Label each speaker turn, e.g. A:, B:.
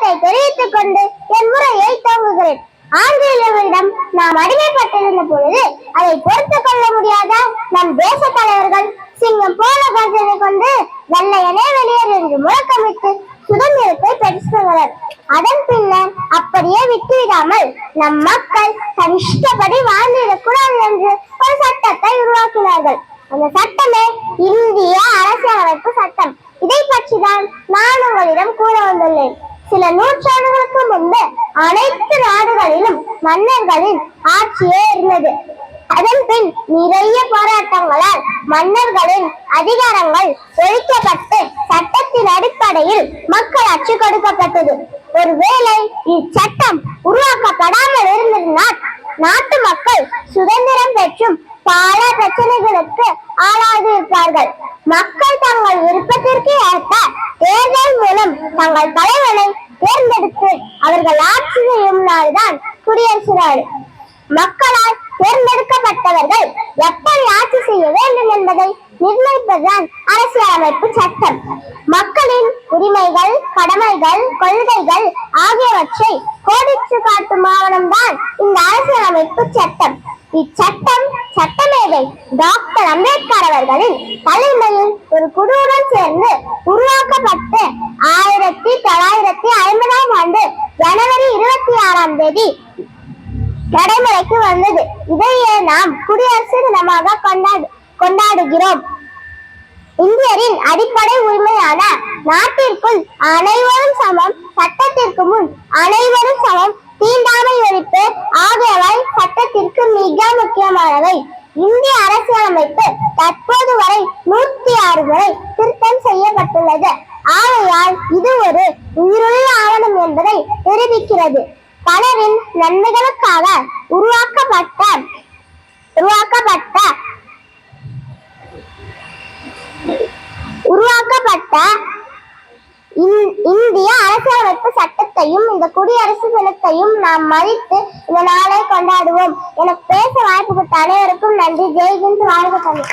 A: வணக்கத்தை தெரிவித்துக் கொண்டு என் முறையை துவங்குகிறேன். ஆங்கிலேயர்களிடம் நாம் அடிமைப்பட்டிருந்த பொழுது அதை பொறுத்துக் கொள்ள முடியாத? நம் தேச தலைவர்கள் சிங்கம் போல கர்ஜனை கொண்டு வெள்ளையனே வெளியேறு என்று முழக்கமிட்டு சுதந்திரத்தை பெற்றுள்ளனர். அதன் பின்னர் அப்படியே விட்டுவிடாமல் நம் மக்கள் தன் இஷ்டப்படி வாழ்ந்திடக் கூடாது என்று ஒரு சட்டத்தை உருவாக்கினார்கள். அந்த சட்டமே இந்திய அரசியலமைப்பு சட்டம். இதை பற்றிதான் நான் உங்களிடம் கூற வந்துள்ளேன். சில நூற்றாண்டுகளுக்கு முன்பு அனைத்து நாடுகளிலும் மன்னர்களின் ஆட்சியே இருந்தது. அதன் பின் நிறைய போராட்டங்களால் மன்னர்களின் அதிகாரங்கள் ஒழிக்கப்பட்டு சட்டத்தின் அடிப்படையில் மக்களாட்சி கொடுக்கப்பட்டது. ஒருவேளை இச்சட்டம் உருவாக்கப்படாமல் இருந்திருந்தால் நாட்டு மக்கள் சுதந்திரம் பெற்றும் பல பிரச்சனைகளுக்கு ஆளாகியிருப்பார்கள். மக்கள் தங்கள் விருப்பத்திற்கு ஏற்ப தேர்தல் மூலம் தங்கள் தலை அவர்கள் ஆட்சி செய்யும் நாடுதான் குடியரசு நாடு மக்களால் தேர்ந்தெடுக்கப்பட்டவர்கள் எப்படி ஆட்சி செய்ய வேண்டும் என்பதை நிர்ணயிப்பதுதான் அரசியலமைப்பு சட்டம். மக்களின் உரிமைகள் கடமைகள் கொள்கைகள் ஆகியவற்றை கோடிட்டு காட்டும் ஆவணம்தான் இந்த அரசியலமைப்பு சட்டம். இச்சட்டம் சட்டமேதை டாக்டர் அம்பேத்கர் அவர்களின் தலைமையில் ஒரு குழுவுடன் சேர்ந்து உருவா தேதி நடைமுறைக்கு வந்தது. இதையே நாம் குடியரசு தினமாக கொண்டாடு கொண்டாடுகிறோம். இந்தியரின் அடிப்படை உரிமையான நாட்டிற்குள் அனைவரும் சமம் சட்டத்திற்கு முன் அனைவரும் சமம் தீண்டாமை ஒழிப்பு ஆகியவை சட்டத்திற்கு மிக முக்கியமானவை. இந்திய அரசியலமைப்பு தற்போது வரை நூத்தி ஆறு முறை திருத்தம் செய்யப்பட்டுள்ளது. ஆகையால் இது ஒரு உயிருள்ள ஆவணம் என்பதை தெரிவிக்கிறது. பலரின் நன்மைகளுக்காக உருவாக்கப்பட்ட உருவாக்கப்பட்ட உருவாக்கப்பட்ட இந்திய அரசியலமைப்பு சட்டத்தையும் இந்த குடியரசு தினத்தையும் நாம் மதித்து இந்த நாளை கொண்டாடுவோம். எனக்கு பேச வாய்ப்பு அனைவருக்கும் நன்றி. ஜெய்ஹிந்த் வாழ்க தமிழ்